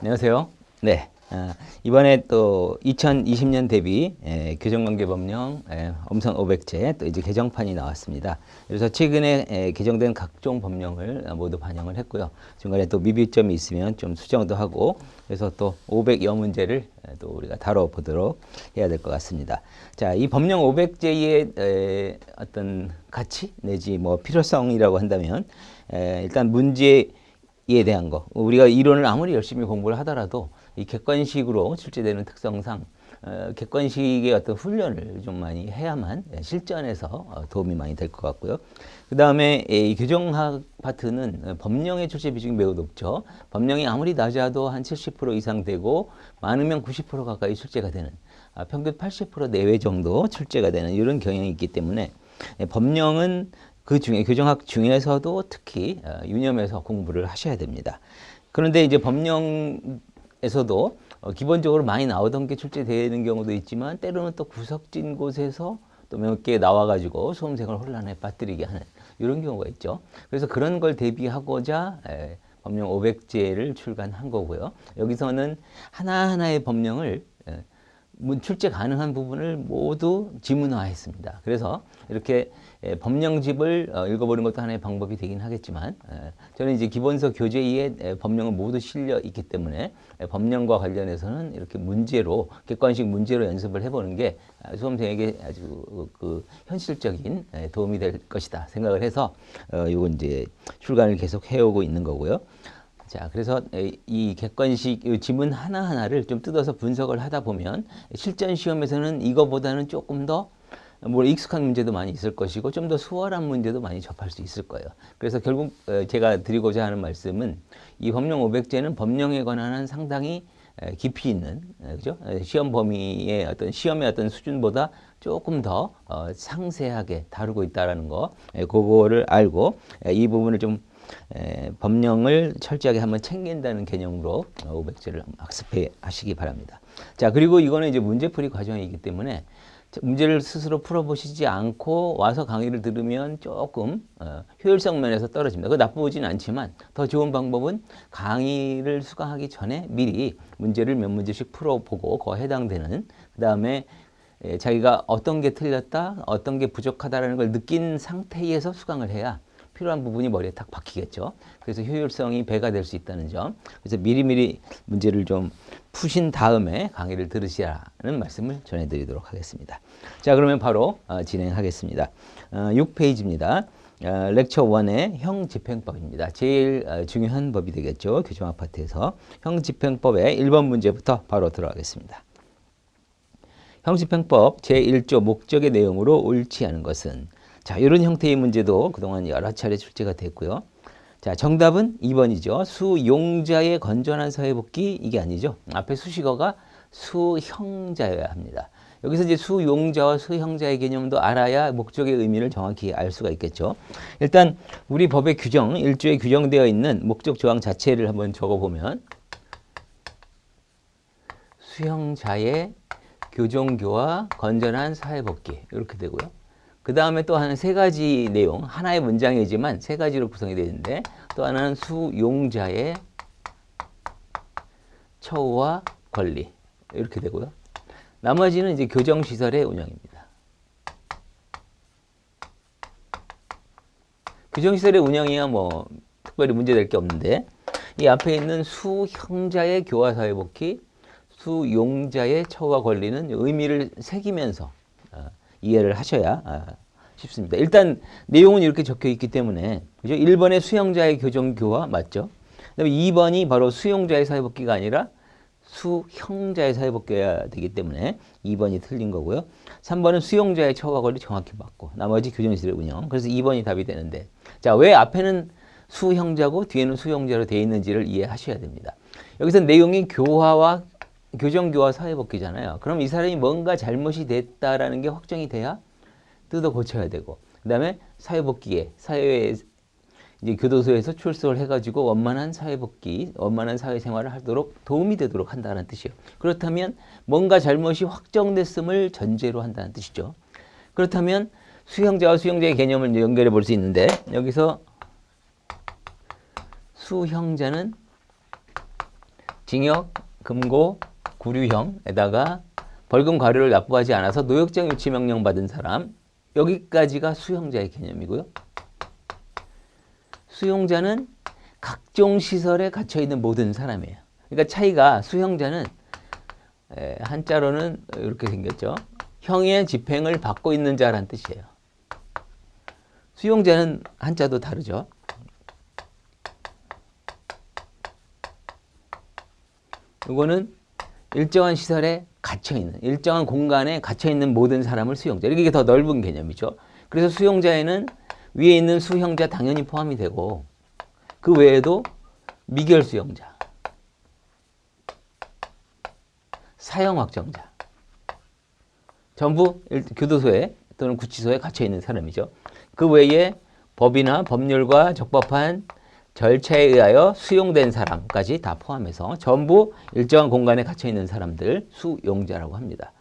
안녕하세요. 네. 아, 이번에 또 2020년 대비 에, 교정관계법령 에, 엄선 500제 또 이제 개정판이 나왔습니다. 그래서 최근에 에, 개정된 각종 법령을 어, 모두 반영을 했고요. 중간에 또 미비점이 있으면 좀 수정도 하고 그래서 또 500여 문제를 에, 또 우리가 다뤄보도록 해야 될 것 같습니다. 자, 이 법령 500제의 에, 어떤 가치 내지 뭐 필요성이라고 한다면 에, 일단 문제 이에 대한 거 우리가 이론을 아무리 열심히 공부를 하더라도 이 객관식으로 출제되는 특성상 어, 객관식의 어떤 훈련을 좀 많이 해야만 실전에서 어, 도움이 많이 될 것 같고요. 그 다음에 이 교정학 파트는 법령의 출제 비중이 매우 높죠. 법령이 아무리 낮아도 한 70% 이상 되고 많으면 90% 가까이 출제가 되는 아, 평균 80% 내외 정도 출제가 되는 이런 경향이 있기 때문에 예, 법령은 그 중에 교정학 중에서도 특히 어, 유념해서 공부를 하셔야 됩니다. 그런데 이제 법령에서도 어, 기본적으로 많이 나오던 게 출제되는 경우도 있지만 때로는 또 구석진 곳에서 또 몇 개 나와가지고 수험생을 혼란에 빠뜨리게 하는 이런 경우가 있죠. 그래서 그런 걸 대비하고자 에, 법령 500제를 출간한 거고요. 여기서는 하나하나의 법령을 출제 가능한 부분을 모두 지문화했습니다. 그래서 이렇게 예, 법령집을 어, 읽어보는 것도 하나의 방법이 되긴 하겠지만 예, 저는 이제 기본서 교재에 예, 법령은 모두 실려 있기 때문에 예, 법령과 관련해서는 이렇게 문제로 객관식 문제로 연습을 해보는 게 아, 수험생에게 아주 그 현실적인 예, 도움이 될 것이다 생각을 해서 어, 이거 이제 출간을 계속 해오고 있는 거고요. 자, 그래서 에, 이 객관식 이 지문 하나하나를 좀 뜯어서 분석을 하다 보면 실전 시험에서는 이거보다는 조금 더 뭐 익숙한 문제도 많이 있을 것이고 좀 더 수월한 문제도 많이 접할 수 있을 거예요. 그래서 결국 어, 제가 드리고자 하는 말씀은 이 법령 500제는 법령에 관한 상당히 에, 깊이 있는 에, 그죠? 에, 시험 범위의 어떤 시험의 어떤 수준보다 조금 더 어, 상세하게 다루고 있다라는 거, 에, 그거를 알고 에, 이 부분을 좀 에, 법령을 철저하게 한번 챙긴다는 개념으로 500제를 학습해 하시기 바랍니다. 자, 그리고 이거는 이제 문제풀이 과정이기 때문에 문제를 스스로 풀어보시지 않고 와서 강의를 들으면 조금 어, 효율성 면에서 떨어집니다. 그 나쁘진 않지만 더 좋은 방법은 강의를 수강하기 전에 미리 문제를 몇 문제씩 풀어보고 그 해당되는 그 다음에 에, 자기가 어떤 게 틀렸다, 어떤 게 부족하다라는 걸 느낀 상태에서 수강을 해야 필요한 부분이 머리에 딱 박히겠죠. 그래서 효율성이 배가 될 수 있다는 점. 그래서 미리미리 문제를 좀 푸신 다음에 강의를 들으시라는 말씀을 전해드리도록 하겠습니다. 자, 그러면 바로 어, 진행하겠습니다. 어, 6페이지입니다. 어, 렉처 1의 형집행법입니다. 제일 어, 중요한 법이 되겠죠. 교정 아파트에서 형집행법의 1번 문제부터 바로 들어가겠습니다. 형집행법 제1조 목적의 내용으로 옳지 않은 것은 자, 이런 형태의 문제도 그동안 여러 차례 출제가 됐고요. 자, 정답은 2번이죠. 수용자의 건전한 사회복귀 이게 아니죠. 앞에 수식어가 수형자여야 합니다. 여기서 이제 수용자와 수형자의 개념도 알아야 목적의 의미를 정확히 알 수가 있겠죠. 일단 우리 법의 규정, 1조에 규정되어 있는 목적 조항 자체를 한번 적어보면 수형자의 교정교와 건전한 사회복귀 이렇게 되고요. 그 다음에 또 한 세 가지 내용, 하나의 문장이지만 세 가지로 구성이 되는데 또 하나는 수용자의 처우와 권리 이렇게 되고요. 나머지는 이제 교정시설의 운영입니다. 교정시설의 운영이야 뭐 특별히 문제될 게 없는데 이 앞에 있는 수형자의 교화사회복귀, 수용자의 처우와 권리는 의미를 새기면서 이해를 하셔야 아, 싶습니다. 일단 내용은 이렇게 적혀 있기 때문에 그죠? 1번의 수용자의 교정교화 맞죠? 그다음에 2번이 바로 수용자의 사회복귀가 아니라 수형자의 사회복귀가 되기 때문에 2번이 틀린 거고요. 3번은 수용자의 처우와 권리 정확히 맞고 나머지 교정시설의 운영. 그래서 2번이 답이 되는데 자, 왜 앞에는 수형자고 뒤에는 수용자로 되어 있는지를 이해하셔야 됩니다. 여기서 내용이 교화와 교정교화 사회복귀잖아요. 그럼 이 사람이 뭔가 잘못이 됐다라는 게 확정이 돼야 뜯어 고쳐야 되고, 그 다음에 사회복귀에, 사회에, 이제 교도소에서 출소를 해가지고 원만한 사회복귀, 원만한 사회생활을 하도록 도움이 되도록 한다는 뜻이에요. 그렇다면 뭔가 잘못이 확정됐음을 전제로 한다는 뜻이죠. 그렇다면 수형자와 수용자의 개념을 연결해 볼 수 있는데, 여기서 수형자는 징역, 금고, 구류형에다가 벌금 과료를 납부하지 않아서 노역장 유치 명령 받은 사람 여기까지가 수용자의 개념이고요. 수용자는 각종 시설에 갇혀 있는 모든 사람이에요. 그러니까 차이가 수용자는 에, 한자로는 이렇게 생겼죠. 형의 집행을 받고 있는 자란 뜻이에요. 수용자는 한자도 다르죠. 이거는 일정한 시설에 갇혀 있는, 일정한 공간에 갇혀 있는 모든 사람을 수용자. 이게 더 넓은 개념이죠. 그래서 수용자에는 위에 있는 수형자 당연히 포함이 되고 그 외에도 미결 수용자, 사형 확정자, 전부 일- 교도소에 또는 구치소에 갇혀 있는 사람이죠. 그 외에 법이나 법률과 적법한 절차에 의하여 수용된 사람까지 다 포함해서 전부 일정한 공간에 갇혀 있는 사람들 수용자라고 합니다.